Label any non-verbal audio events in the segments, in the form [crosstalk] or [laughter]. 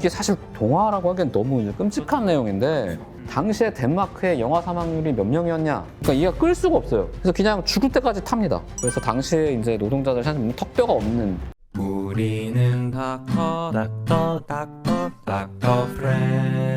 이게 사실 동화라고 하기엔 너무 이제 끔찍한 내용인데 당시에 덴마크의 영화 사망률이 몇 명이었냐? 그러니까 이가 끌 수가 없어요. 그래서 그냥 죽을 때까지 탑니다. 그래서 당시에 이제 노동자들 사실 턱뼈가 없는 우리는 닥터 닥터 닥터 닥터 프렌즈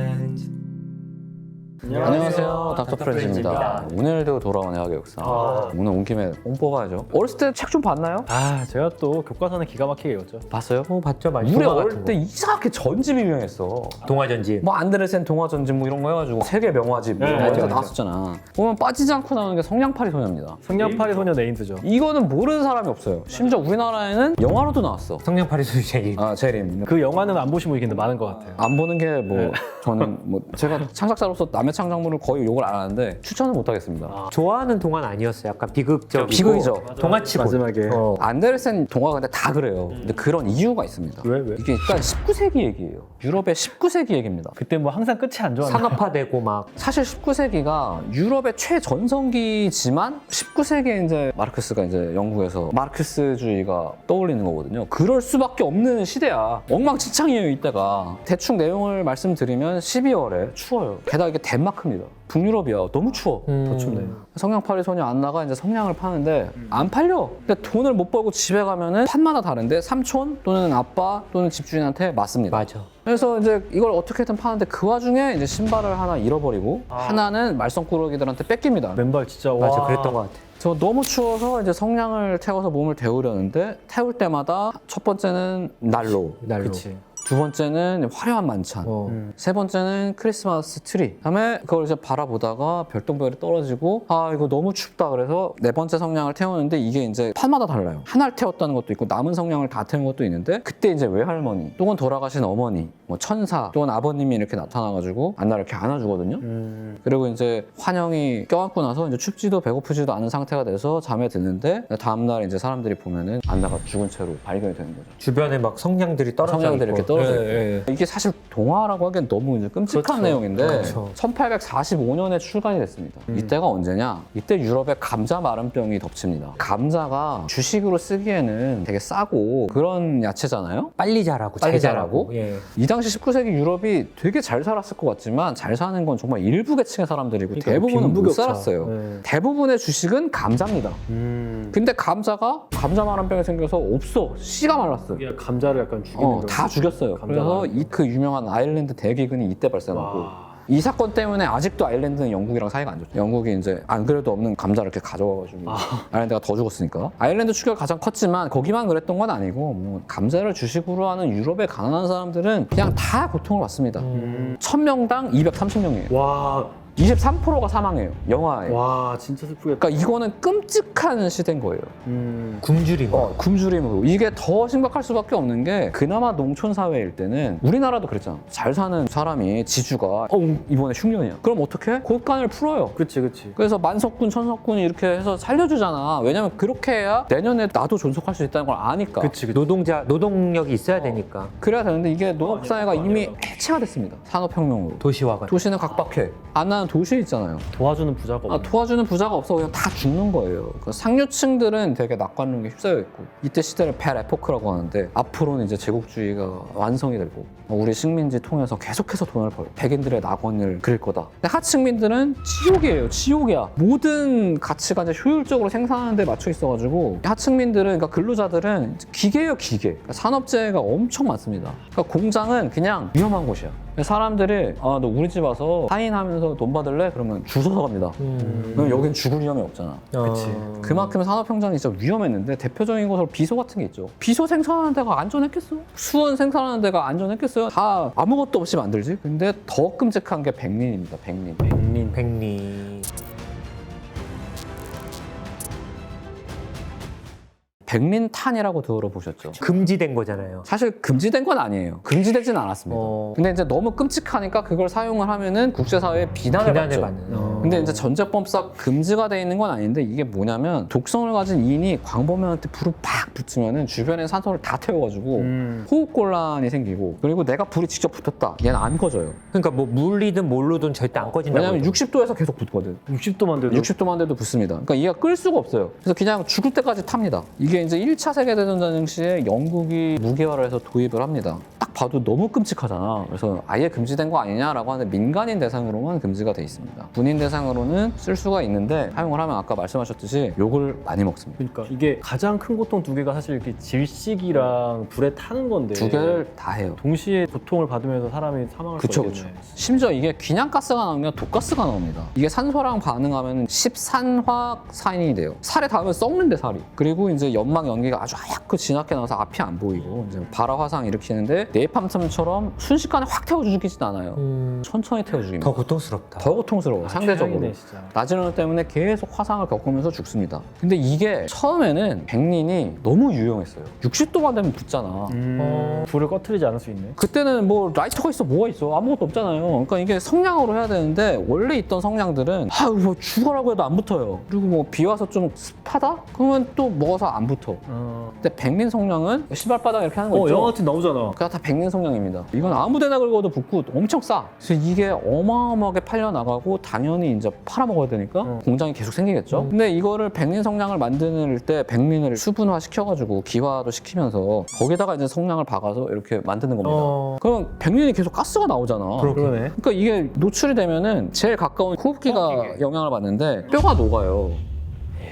안녕하세요. 닥터 프렌즈입니다. 오늘도 돌아온 의학의 역사. 아. 오늘 온 김에 뽕 뽑아야죠. 어렸을 때 책 좀 봤나요? 아 제가 또 교과서는 기가 막히게 읽었죠. 봤어요? 어, 봤죠, 많이. 우리 어릴 때 거. 이상하게 전집 유명했어. 동화 전집. 뭐 안데르센 동화전집 뭐 이런 거 해가지고 세계 명화집 네, 이런 거 맞아, 해서 맞아. 나왔었잖아. 보면 빠지지 않고 나오는 게 성냥팔이 소녀입니다. 성냥팔이 소녀 네임드죠. 이거는 모르는 사람이 없어요. 심지어 우리나라에는 영화로도 나왔어. 성냥팔이 소리. 아 재림. 그 영화는 안 보신 분이 근데 많은 것 같아요. 안 보는 게뭐 네. 저는 뭐 제가 [laughs] 창작자로서 남의 창 작물을 거의 욕을 안 하는데 추천을 못 하겠습니다. 좋아하는 동화는 아니었어요. 약간 비극적. 비극이죠. 동화치고. 마지막에. 어. 안데르센 동화가 근데 다 그래요. 근데 그런 이유가 있습니다. 왜, 왜? 이게 일단 19세기 얘기예요. 유럽의 19세기 얘기입니다. 그때 뭐 항상 끝이 안 좋았나? 산업화되고 막. 사실 19세기가 유럽의 최전성기지만 19세기에 이제 마르크스가 이제 영국에서 마르크스주의가 떠올리는 거거든요. 그럴 수밖에 없는 시대야. 엉망진창이에요, 이때가. 대충 내용을 말씀드리면 12월에 추워요. 게다가 이게 덴마크 입니다. 북유럽이야. 너무 추워. 더 춥네. 성냥팔이 소녀 안나가 이제 성냥을 파는데 안 팔려. 근데 돈을 못 벌고 집에 가면은 판마다 다른데 삼촌 또는 아빠 또는 집주인한테 맞습니다. 맞아. 그래서 이제 이걸 어떻게든 파는데 그 와중에 이제 신발을 하나 잃어버리고 하나는 말썽꾸러기들한테 뺏깁니다. 맨발 진짜 맞아. 와. 그랬던 것 같아. 저 너무 추워서 이제 성냥을 태워서 몸을 데우려는데 태울 때마다 첫 번째는 난로, 날로. 그치. 두 번째는 화려한 만찬, 어. 음. 세 번째는 크리스마스 트리. 그다음에 그걸 이제 바라보다가 별똥별이 떨어지고 아 이거 너무 춥다 그래서 네 번째 성냥을 태우는데 이게 이제 판마다 달라요. 하나를 태웠다는 것도 있고 남은 성냥을 다 태운 것도 있는데 그때 이제 외할머니 또는 돌아가신 어머니, 뭐 천사 또는 아버님이 이렇게 나타나가지고 안나를 이렇게 안아주거든요. 음. 그리고 이제 환영이 껴안고 나서 이제 춥지도 배고프지도 않은 상태가 돼서 잠에 드는데 다음날 이제 사람들이 보면은 안나가 죽은 채로 발견이 되는 거죠. 주변에 막 성냥들이 떨어져 성냥들이 있고. 이렇게 떨어져 있고. 예, 예. 이게 사실 동화라고 하기엔 너무 이제 끔찍한 그렇죠. 내용인데 그렇죠. 1845년에 출간이 됐습니다. 음. 이때가 언제냐? 이때 유럽에 감자 마름병이 덮칩니다. 감자가 주식으로 쓰기에는 되게 싸고 그런 야채잖아요. 빨리 자라고. 빨리 잘 자라고? 예. 이 당시 19세기 유럽이 되게 잘 살았을 것 같지만 잘 사는 건 정말 일부 계층의 사람들이고 그러니까 대부분은 못 빈부격차. 살았어요. 네. 대부분의 주식은 감자입니다. 음. 근데 감자가 감자 마름병이 생겨서 없어. 씨가 말랐어요. 이게 감자를 약간 죽이는 어, 거. 다 죽였어 요. 감자가 그래서. 이 그 유명한 아일랜드 대기근이 이때 발생하고 와. 이 사건 때문에 아직도 아일랜드는 영국이랑 사이가 안 좋죠. 영국이 이제 안 그래도 없는 감자를 이렇게 가져와가지고 아일랜드가 더 죽었으니까. 아일랜드 추격이 가장 컸지만 거기만 그랬던 건 아니고 뭐 감자를 주식으로 하는 유럽의 가난한 사람들은 그냥 다 고통을 받습니다. 음. 1000명당 230명이에요. 와. 23%가 사망해요. 영화에. 와 진짜 슬프겠다. 그러니까 이거는 끔찍한 시대인 거예요. 음. 굶주림. 어, 굶주림으로. 이게 더 심각할 수밖에 없는 게 그나마 농촌 사회일 때는 우리나라도 그랬잖아. 잘 사는 사람이 지주가 어 이번에 흉년이야. 그럼 어떻게? 곳간을 풀어요. 그치 그치. 그래서 만석군, 천석군이 이렇게 해서 살려주잖아. 왜냐면 그렇게 해야 내년에 나도 존속할 수 있다는 걸 아니까. 그치 그치. 노동자, 노동력이 있어야 되니까. 그래야 되는데 이게 농업사회가 이미 해체가 됐습니다. 산업혁명으로. 도시화가. 도시는 각박해. 안 나는 도시에 있잖아요. 도와주는 부자가 아, 없네. 도와주는 부자가 없어 그냥 다 죽는 거예요. 그 상류층들은 되게 낙관론에 휩싸여 있고 이때 시대를 벨 에포크라고 하는데 앞으로는 이제 제국주의가 완성이 되고 우리 식민지 통해서 계속해서 돈을 벌 백인들의 낙원을 그릴 거다. 근데 하층민들은 지옥이에요. 지옥이야. 모든 가치가 이제 효율적으로 생산하는 데 맞춰 있어가지고 하층민들은 그러니까 근로자들은 기계예요 기계. 그러니까 산업재해가 엄청 많습니다. 그러니까 공장은 그냥 위험한 곳이야. 사람들이 아 너 우리 집 와서 사인하면서 돈 받을래? 그러면 주워서 갑니다. 음. 그럼 여긴 죽을 위험이 없잖아. 그치. 어. 그만큼 산업현장이 진짜 위험했는데 대표적인 것으로 비소 같은 게 있죠. 비소 생산하는 데가 안전했겠어? 수원 생산하는 데가 안전했겠어요? 다 아무것도 없이 만들지. 근데 더 끔찍한 게 백린입니다. 백린. 백린. 백리. 백린탄이라고 들어보셨죠? 금지된 거잖아요. 사실 금지된 건 아니에요. 금지되진 않았습니다. 어. 근데 이제 너무 끔찍하니까 그걸 사용을 하면은 국제사회의 비난을, 비난을 받죠. 받는. 어. 근데 이제 전제법상 금지가 돼 있는 건 아닌데 이게 뭐냐면 독성을 가진 이인이 광범위한테 불을 팍 붙으면은 주변에 산소를 다 태워가지고 음. 호흡 곤란이 생기고 그리고 내가 불이 직접 붙었다 얘는 안 꺼져요 그러니까 뭐 물리든 뭘로든 절대 안 꺼진다고. 왜냐면 그러죠. 60도에서 계속 붙거든 60도만 돼도 60도만 돼도 붙습니다 그러니까 얘가 끌 수가 없어요 그래서 그냥 죽을 때까지 탑니다 이게 이제 1차 세계대전 당시에 영국이 무기화를 해서 도입을 합니다 딱딱 봐도 너무 끔찍하잖아. 그래서 아예 금지된 거 아니냐라고 하는데 민간인 대상으로만 금지가 돼 있습니다. 군인 대상 으로는 쓸 수가 있는데 사용을 하면 아까 말씀하셨듯이 욕을 많이 먹습니다. 그러니까 이게 가장 큰 고통 두 개가 사실 이렇게 질식이랑 불에 타는 건데 두 개를 다 해요. 동시에 고통을 받으면서 사람이 사망할 그쵸, 거겠네. 그쵸. 심지어 이게 그냥가스가 나오면 독가스가 나옵니다. 이게 산소랑 반응하면 10산화학 사인이 돼요. 살에 닿으면 썩는데 살이. 그리고 이제 연막 연기가 아주 하얗고 진하게 나와서 앞이 안 보이고 이제 발화 화상 일으키는데 네이팜처럼 순식간에 확 태워 죽이진 않아요. 음, 천천히 태워 죽입니다. 더 고통스럽다. 더 고통스러워 요 아, 상대적으로. 진짜. 낮은 온도 때문에 계속 화상을 겪으면서 죽습니다. 근데 이게 처음에는 백린이 너무 유용했어요. 60도만 되면 붙잖아. 음, 어. 불을 꺼트리지 않을 수 있네. 그때는 뭐 라이터가 있어 뭐가 있어 아무것도 없잖아요. 그러니까 이게 성냥으로 해야 되는데 원래 있던 성냥들은 아유 뭐 죽어라고 해도 안 붙어요. 그리고 뭐 비 와서 좀 습하다? 그러면 또 먹어서 안 붙어. 어, 근데 백린 성냥은 신발바닥 이렇게 하는 거 어 있죠? 영화 같은 나오잖아. 그게 다 백린 성냥입니다. 이건 아무데나 긁어도 붙고 엄청 싸. 그래서 이게 어마어마하게 팔려 나가고 당연히 이제 팔아 먹어야 되니까 어. 공장이 계속 생기겠죠. 음. 근데 이거를 백린 성냥을 만드는 때 백린을 수분화 시켜가지고 기화도 시키면서 거기다가 이제 성냥을 박아서 이렇게 만드는 겁니다. 어, 그럼 백린이 계속 가스가 나오잖아. 그러네. 그러니까 이게 노출이 되면은 제일 가까운 호흡기가 영향을 받는데 뼈가 녹아요.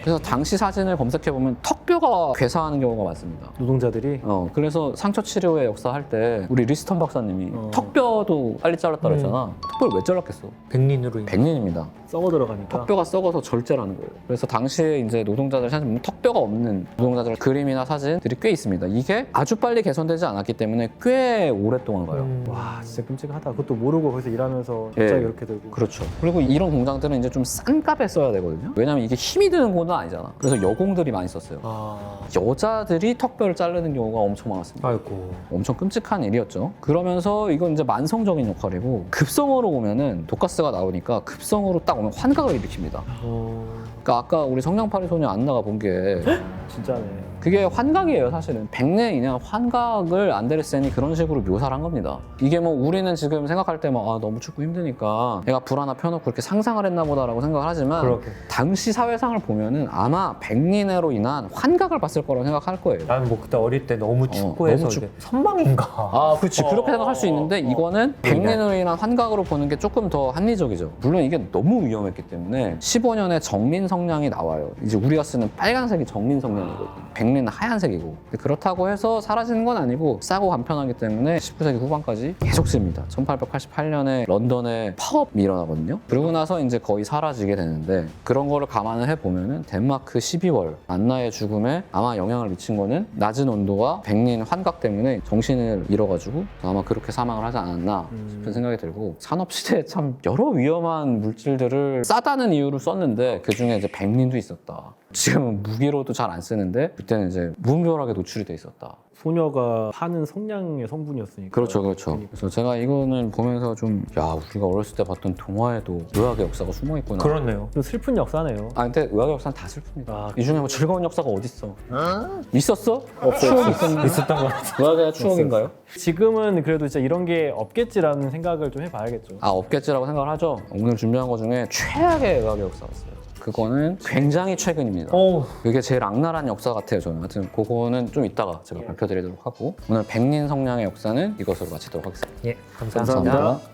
그래서 당시 사진을 검색해 보면 턱뼈가 괴사하는 경우가 많습니다. 노동자들이 어, 그래서 상처 치료의 역사 할 때 우리 리스턴 박사님이 어. 턱뼈도 빨리 잘랐다 그랬잖아. 턱뼈를 왜 잘랐겠어? 백린으로 인해. 백린입니다. 썩어 들어가니까. 턱뼈가 썩어서 절제라는 거예요. 그래서 당시에 이제 노동자들 사진 보면 턱뼈가 없는 노동자들 그림이나 사진들이 꽤 있습니다. 이게 아주 빨리 개선되지 않았기 때문에 꽤 오랫동안 가요. 음. 와 진짜 끔찍하다. 그것도 모르고 거기서 일하면서 예. 갑자기 이렇게 되고. 그렇죠. 그리고 이런 공장들은 이제 좀 싼 값에 써야 되거든요. 왜냐면 이게 힘이 드는 건 아니잖아. 그래서 여공들이 많이 썼어요. 아 여자들이 턱뼈를 자르는 경우가 엄청 많았습니다. 아이고. 엄청 끔찍한 일이었죠. 그러면서 이건 이제 만성적인 역할이고 급성으로 오면은 독가스가 나오니까 급성으로 딱 오면 환각을 일으킵니다. 어, 그러니까 아까 우리 성냥팔이 소녀 안나가 본 게 진짜네. 그게 환각이에요 사실은 백내 인양 환각을 안데르센이 그런 식으로 묘사를 한 겁니다 이게 뭐 우리는 지금 생각할 때막 아, 너무 춥고 힘드니까 내가 불 하나 펴놓고 이렇게 상상을 했나 보다라고 생각을 하지만 그렇게. 당시 사회상을 보면은 아마 백린애로 인한 환각을 봤을 거라고 생각할 거예요 나는 뭐 그때 어릴 때 너무 춥고 너무 해서 춥- 이제 선망인가. 아, 그렇지. 그렇게 생각할 수 있는데 이거는 백린으로 인한 환각으로 보는 게 조금 더 합리적이죠. 물론 이게 너무 위험했기 때문에 15년에 정린 성냥이 나와요. 이제 우리가 쓰는 빨간색이 정린 성냥이거든요. 백린은 하얀색이고. 그렇다고 해서 사라지는 건 아니고 싸고 간편하기 때문에 19세기 후반까지 계속 씁니다. 1888년에 런던에 파업이 일어나거든요. 그러고 나서 이제 거의 사라지게 되는데 그런 거를 감안을 해보면은 덴마크 12월 안나의 죽음에 아마 영향을 미친 거는 낮은 온도와 백린 환각 때문에 정신을 잃어가지고 아마 그렇게 사망을 하지 않았나 싶은 생각이 들고 산업시대에 참 여러 위험한 물질들을 싸다는 이유로 썼는데 그 중에 이제 백린도 있었다. 지금은 무기로도 잘 안 쓰는데 그때는 이제 무분별하게 노출이 돼 있었다. 소녀가 파는 성냥의 성분이었으니까. 그렇죠, 그렇죠. 그러니까. 그래서 제가 이거는 보면서 좀, 야, 우리가 어렸을 때 봤던 동화에도 의학의 역사가 숨어 있구나. 그렇네요. 좀 슬픈 역사네요. 아, 근데 의학의 역사는 다 슬픕니다. 아, 이 중에 뭐 즐거운 역사가 어딨어? 있었어? 없어요. 추억이 있었나? 있었던 것 같아요. 의학의 추억인가요? 지금은 그래도 진짜 이런 게 없겠지라는 생각을 좀 해봐야겠죠. 아, 없겠지라고 생각을 하죠. 오늘 준비한 거 중에 최악의 의학의 역사였어요. 그거는 굉장히 최근입니다. 어, 그게 제일 악랄한 역사 같아요, 저는. 하여튼 그거는 좀 이따가 제가 발표드리도록 하고 오늘 백린 성냥의 역사는 이것으로 마치도록 하겠습니다. 예, 감사합니다. 감사합니다.